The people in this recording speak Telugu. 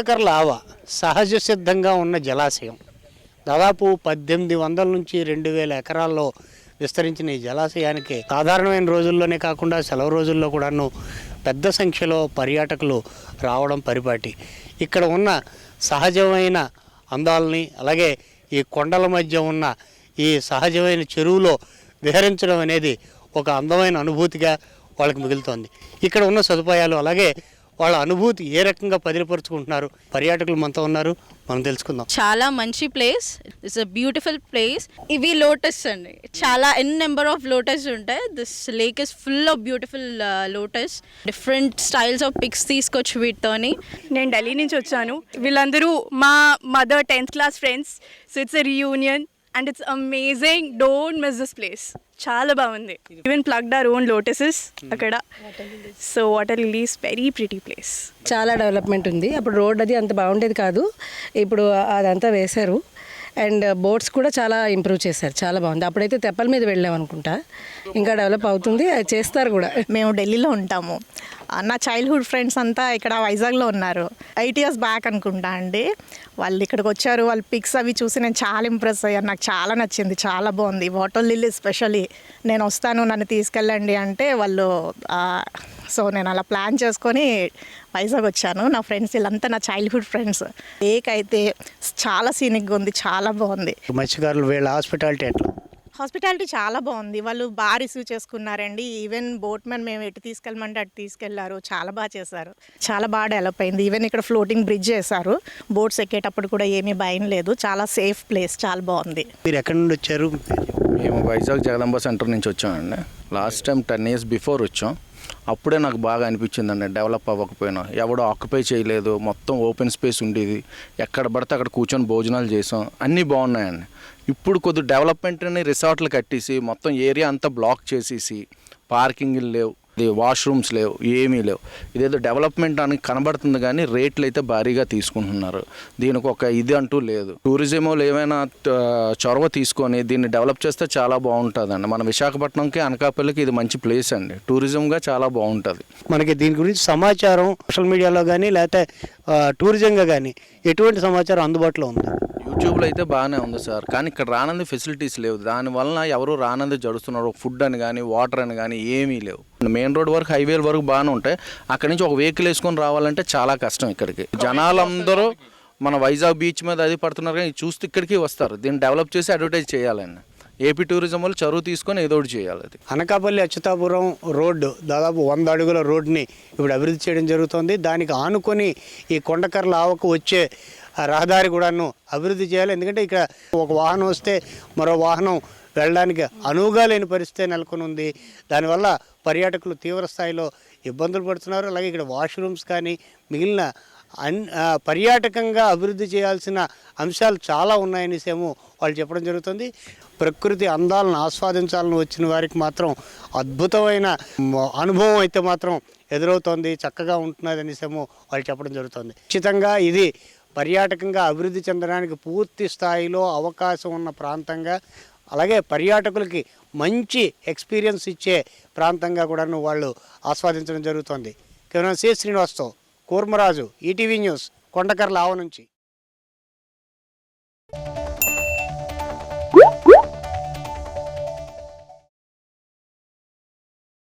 కొండకర్ల లావా సహజ సిద్ధంగా ఉన్న జలాశయం. దాదాపు పద్దెనిమిది వందల నుంచి రెండు వేల ఎకరాల్లో విస్తరించిన ఈ జలాశయానికి సాధారణమైన రోజుల్లోనే కాకుండా సెలవు రోజుల్లో కూడాను పెద్ద సంఖ్యలో పర్యాటకులు రావడం పరిపాటి. ఇక్కడ ఉన్న సహజమైన అందాలని అలాగే ఈ కొండల మధ్య ఉన్న ఈ సహజమైన చెరువులో విహరించడం అనేది ఒక అందమైన అనుభూతిగా వాళ్ళకి మిగులుతోంది. ఇక్కడ ఉన్న సదుపాయాలు అలాగే వాళ్ళ అనుభూతి ఏ రకంగా పదిలపరుచుకుంటున్నారు? పర్యాటకులు మనతో ఉన్నారు. మనం తెలుసుకుందాం. చాలా మంచి place. It's a beautiful place ఇవి లోటస్ అండి. చాలా ఎన్ నెంబర్ ఆఫ్ లోటస్ ఉంటాయి. This lake is full of beautiful lotus. Different styles of pics తీసుకొచ్చి వీటితోని. నేను ఢిల్లీ నుంచి వచ్చాను. వీళ్ళందరూ మా mother tenth class friends so it's a reunion and it's amazing don't miss this place చాలా బాగుంది. Even plugged our own lotuses అక్కడ. So water lilies very pretty place చాలా డెవలప్మెంట్ ఉంది. అప్పుడు రోడ్ అది అంత బాగుండేది కాదు. ఇప్పుడు అదంతా వేశారు. అండ్ బోట్స్ కూడా చాలా ఇంప్రూవ్ చేశారు. చాలా బాగుంది. అప్పుడైతే తెప్పల మీద వెళ్ళాం అనుకుంటా ఇంకా డెవలప్ అవుతుంది. అది చేస్తారు కూడా. మేము ఢిల్లీలో ఉంటాము. నా చైల్డ్హుడ్ ఫ్రెండ్స్ అంతా ఇక్కడ వైజాగ్లో ఉన్నారు. ఎయిట్ ఇయర్స్ బ్యాక్ అనుకుంటా అండి. వాళ్ళు ఇక్కడికి వచ్చారు. వాళ్ళు పిక్స్ అవి చూసి నేను చాలా ఇంప్రెస్ అయ్యాను. నాకు చాలా నచ్చింది. చాలా బాగుంది. వాటర్ లిల్లీ స్పెషల్లీ నేను వస్తాను నన్ను తీసుకెళ్ళండి అంటే వాళ్ళు సో నేను అలా ప్లాన్ చేసుకొని వైజాగ్ వచ్చాను. నా ఫ్రెండ్స్ వీళ్ళంతా నా చైల్డ్హుడ్ ఫ్రెండ్స్ లేక్ అయితే చాలా సీనిక్గా ఉంది. చాలా బాగుంది. మత్స్యకారులు వీళ్ళ హాస్పిటాలిటీ ఎట్లా? హాస్పిటాలిటీ చాలా బాగుంది. వాళ్ళు బాగా రిసీవ్ చేసుకున్నారండి. ఈవెన్ బోట్ మ్యాన్ మేము ఎటు తీసుకెళ్ళమంటే అటు తీసుకెళ్ళారు. చాలా బాగా చేశారు. చాలా బాగా డెవలప్ అయింది. ఈవెన్ ఇక్కడ ఫ్లోటింగ్ బ్రిడ్జ్ చేశారు. బోట్స్ ఎక్కేటప్పుడు కూడా ఏమీ భయం లేదు. చాలా సేఫ్ ప్లేస్. చాలా బాగుంది. మీరు ఎక్కడి నుండి వచ్చారు? మేము వైజాగ్ జగదంబ సెంటర్ నుంచి వచ్చామండి. Last time ten years before వచ్చాం. అప్పుడే నాకు బాగా అనిపించిందండి. డెవలప్ అవ్వకపోయినా. ఎవడో ఆక్యుపై చేయలేదు. మొత్తం ఓపెన్ స్పేస్ ఉండేది. ఎక్కడ పడితే అక్కడ కూర్చొని భోజనాలు చేసాం. అన్నీ బాగున్నాయండి. ఇప్పుడు కొద్ది డెవలప్మెంట్ అని రిసార్ట్లు కట్టేసి మొత్తం ఏరియా అంతా బ్లాక్ చేసేసి పార్కింగ్లు లేవు వాష్రూమ్స్ లేవు ఏమీ లేవు. ఇదేదో డెవలప్మెంట్ అని కనబడుతుంది కానీ రేట్లు అయితే భారీగా తీసుకుంటున్నారు. దీనికి ఒక ఇది అంటూ లేదు. టూరిజం వాళ్ళు ఏమైనా చొరవ తీసుకొని దీన్ని డెవలప్ చేస్తే చాలా బాగుంటుందండి. మన విశాఖపట్నంకి అనకాపల్లికి ఇది మంచి ప్లేస్ అండి. టూరిజంగా చాలా బాగుంటుంది. మనకి దీని గురించి సమాచారం సోషల్ మీడియాలో కానీ లేకపోతే టూరిజంగా కానీ ఎటువంటి సమాచారం అందుబాటులో ఉంది? యూట్యూబ్లో అయితే బాగానే ఉంది సార్. కానీ ఇక్కడ రానంది ఫెసిలిటీస్ లేవు. దానివలన ఎవరు రానంది జడుస్తున్నారు? ఫుడ్ అని కానీ వాటర్ అని కానీ ఏమీ లేవు. మెయిన్ రోడ్ వరకు హైవే వరకు బాగానే ఉంటాయి అక్కడి నుంచి ఒక వెహికల్ వేసుకొని రావాలంటే చాలా కష్టం ఇక్కడికి. జనాలందరూ మన వైజాగ్ బీచ్ మీద అది పడుతున్నారు కానీ చూస్తే ఇక్కడికి వస్తారు. దీన్ని డెవలప్ చేసి అడ్వర్టైజ్ చేయాలండి. ఏపీ టూరిజం వాళ్ళు చదువు తీసుకొని ఏదో ఒకటి చేయాలి అది. అనకాపల్లి అచ్యుతాపురం రోడ్డు దాదాపు వంద అడుగుల రోడ్డుని ఇప్పుడు అభివృద్ధి చేయడం జరుగుతుంది. దానికి ఆనుకొని ఈ కొండకర్ల ఆవకు వచ్చే రహదారి కూడాను అభివృద్ధి చేయాలి. ఎందుకంటే ఇక్కడ ఒక వాహనం వస్తే మరో వాహనం వెళ్ళడానికి అనువుగా లేని పరిస్థితి నెలకొని ఉంది. దానివల్ల పర్యాటకులు తీవ్ర స్థాయిలో ఇబ్బందులు పడుతున్నారు. అలాగే ఇక్కడ వాష్రూమ్స్ కానీ మిగిలిన అన్ పర్యాటకంగా అభివృద్ధి చేయాల్సిన అంశాలు చాలా ఉన్నాయనేసేమో వాళ్ళు చెప్పడం జరుగుతుంది. ప్రకృతి అందాలను ఆస్వాదించాలని వచ్చిన వారికి మాత్రం అద్భుతమైన అనుభవం అయితే మాత్రం ఎదురవుతోంది చక్కగా ఉంటున్నది అనేసేమో వాళ్ళు చెప్పడం జరుగుతుంది. ఖచ్చితంగా ఇది పర్యాటకంగా అభివృద్ధి చెందడానికి పూర్తి స్థాయిలో అవకాశం ఉన్న ప్రాంతంగా అలాగే పర్యాటకులకి మంచి ఎక్స్పీరియన్స్ ఇచ్చే ప్రాంతంగా కూడాను వాళ్ళు ఆస్వాదించడం జరుగుతుంది. కేవలం సి. శ్రీనివాస్తో కూర్మరాజు ఈటీవీ న్యూస్ కొండకర్ల ఆవ నుంచి.